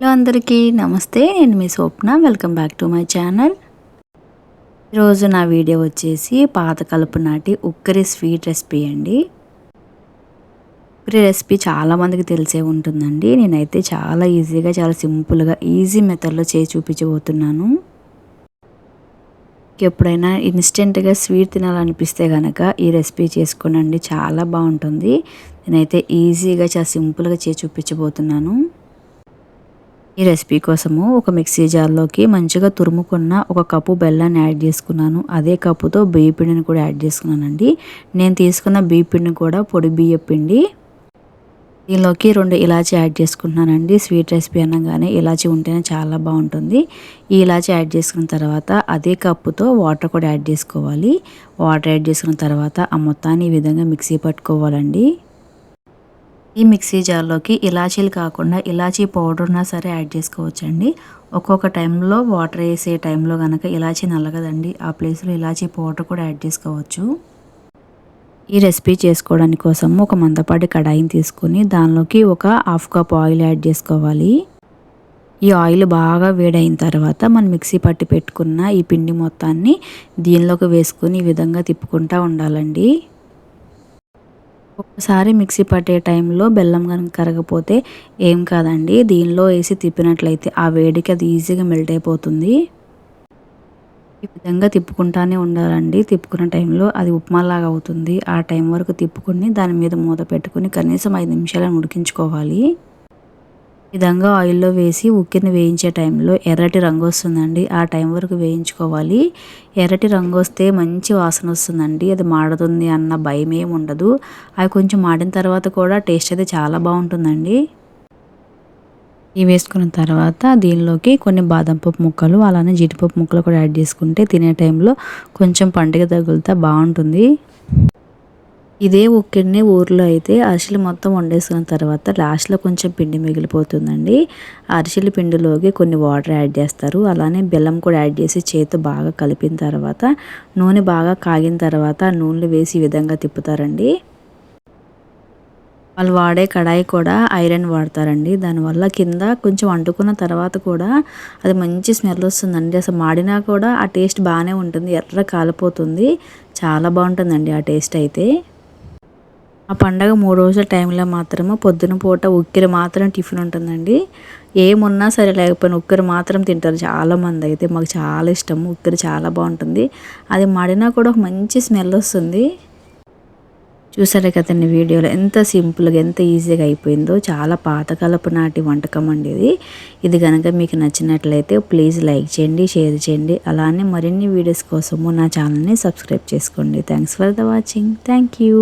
Hello అందరికీ నమస్తే నేను మీ Swapna welcome back to my channel. ఈరోజు నా వీడియో వచ్చేసి పాత కలుపు నాటి ఉక్కరి స్వీట్ రెసిపీ అండి. ఉక్కరి రెసిపీ చాలామందికి తెలిసే ఉంటుందండి. నేనైతే చాలా ఈజీగా చాలా సింపుల్గా ఈజీ మెథడ్లో చేసి చూపించబోతున్నాను. ఎప్పుడైనా ఇన్స్టెంట్గా స్వీట్ తినాలనిపిస్తే కనుక ఈ రెసిపీ చేసుకోనండి. చాలా బాగుంటుంది. నేనైతే ఈజీగా చాలా సింపుల్గా చేసి చూపించబోతున్నాను. ఈ రెసిపీ కోసము ఒక మిక్సీ జార్లోకి మంచిగా తురుముకున్న ఒక కప్పు బెల్లాన్ని యాడ్ చేసుకున్నాను. అదే కప్పుతో బియ్య పిండిని కూడా యాడ్ చేసుకున్నానండి. నేను తీసుకున్న బియ్య పిండిని కూడా పొడి బియ్య పిండి. దీనిలోకి రెండు ఇలాచీ యాడ్ చేసుకుంటున్నానండి. స్వీట్ రెసిపీ అనగానే ఇలాచి ఉంటేనే చాలా బాగుంటుంది. ఈ ఇలాచి యాడ్ చేసుకున్న తర్వాత అదే కప్పుతో వాటర్ కూడా యాడ్ చేసుకోవాలి. వాటర్ యాడ్ చేసుకున్న తర్వాత ఆ మొత్తాన్ని ఈ విధంగా మిక్సీ పట్టుకోవాలండి. ఈ మిక్సీ జార్లోకి ఇలాచీలు కాకుండా ఇలాచీ పౌడర్నా సరే యాడ్ చేసుకోవచ్చండి. ఒక్కొక్క టైంలో వాటర్ వేసే టైంలో కనుక ఇలాచీ నల్లగదండి ఆ ప్లేస్లో ఇలాచీ పౌడర్ కూడా యాడ్ చేసుకోవచ్చు. ఈ రెసిపీ చేసుకోవడానికి కోసం ఒక మందపాటి కడాయిని తీసుకొని దానిలోకి ఒక హాఫ్ కప్ ఆయిల్ యాడ్ చేసుకోవాలి. ఈ ఆయిల్ బాగా వేడైన తర్వాత మనం మిక్సీ పట్టి పెట్టుకున్న ఈ పిండి మొత్తాన్ని దీనిలోకి వేసుకుని ఈ విధంగా తిప్పుకుంటూ ఉండాలండి. ఒకసారి మిక్సీ పట్టే టైంలో బెల్లం కనుక కరగపోతే ఏం కాదండి. దీనిలో వేసి తిప్పినట్లయితే ఆ వేడికి అది ఈజీగా మెల్ట్ అయిపోతుంది. ఈ విధంగా తిప్పుకుంటానే ఉండాలండి. తిప్పుకున్న టైంలో అది ఉప్మాలాగా అవుతుంది. ఆ టైం వరకు తిప్పుకుని దాని మీద మూత పెట్టుకుని కనీసం ఐదు నిమిషాలను ఉడికించుకోవాలి. విధంగా ఆయిల్లో వేసి ఉక్కిని వేయించే టైంలో ఎర్రటి రంగు వస్తుందండి. ఆ టైం వరకు వేయించుకోవాలి. ఎర్రటి రంగు వస్తే మంచి వాసన వస్తుందండి. అది మాడుతుంది అన్న భయం ఏమి ఉండదు. అవి కొంచెం మాడిన తర్వాత కూడా టేస్ట్ అయితే చాలా బాగుంటుందండి. ఇవి వేసుకున్న తర్వాత దీనిలోకి కొన్ని బాదం పప్పు ముక్కలు అలానే జీడిపప్పు ముక్కలు కూడా యాడ్ చేసుకుంటే తినే టైంలో కొంచెం పండుగ తగులుతా బాగుంటుంది. ఇదే ఉక్కిడిని ఊర్లో అయితే అరిసెలు మొత్తం వండేసుకున్న తర్వాత లాస్ట్లో కొంచెం పిండి మిగిలిపోతుందండి. అరిసెల పిండిలోకి కొన్ని వాటర్ యాడ్ చేస్తారు. అలానే బెల్లం కూడా యాడ్ చేసి చేతితో బాగా కలిపిన తర్వాత నూనె బాగా కాగిన తర్వాత నూనెలు వేసి ఈ విధంగా తిప్పుతారండి. వాళ్ళు వాడే కడాయి కూడా ఐరన్ వాడతారండి. దానివల్ల కింద కొంచెం అంటుకున్న తర్వాత కూడా అది మంచి స్మెల్ వస్తుందండి. అసలు మాడినా కూడా ఆ టేస్ట్ బాగానే ఉంటుంది. ఎర్ర కాలిపోతుంది. చాలా బాగుంటుందండి ఆ టేస్ట్ అయితే. ఆ పండగ మూడు రోజుల టైంలో మాత్రము పొద్దున పూట ఉక్కిరి మాత్రం టిఫిన్ ఉంటుందండి. ఏమున్నా సరే లేకపోయినా ఉక్కిరి మాత్రం తింటారు చాలామంది. అయితే మాకు చాలా ఇష్టం ఉక్కిరి చాలా బాగుంటుంది. అది మడినా కూడా ఒక మంచి స్మెల్ వస్తుంది. చూసారు కదండి వీడియోలో ఎంత సింపుల్గా ఎంత ఈజీగా అయిపోయిందో. చాలా పాతకాలపు నాటి వంటకం అండి ఇది. ఇది కనుక మీకు నచ్చినట్లయితే ప్లీజ్ లైక్ చేయండి షేర్ చేయండి. అలానే మరిన్ని వీడియోస్ కోసము నా ఛానల్ని సబ్స్క్రైబ్ చేసుకోండి. Thanks for the watching thank you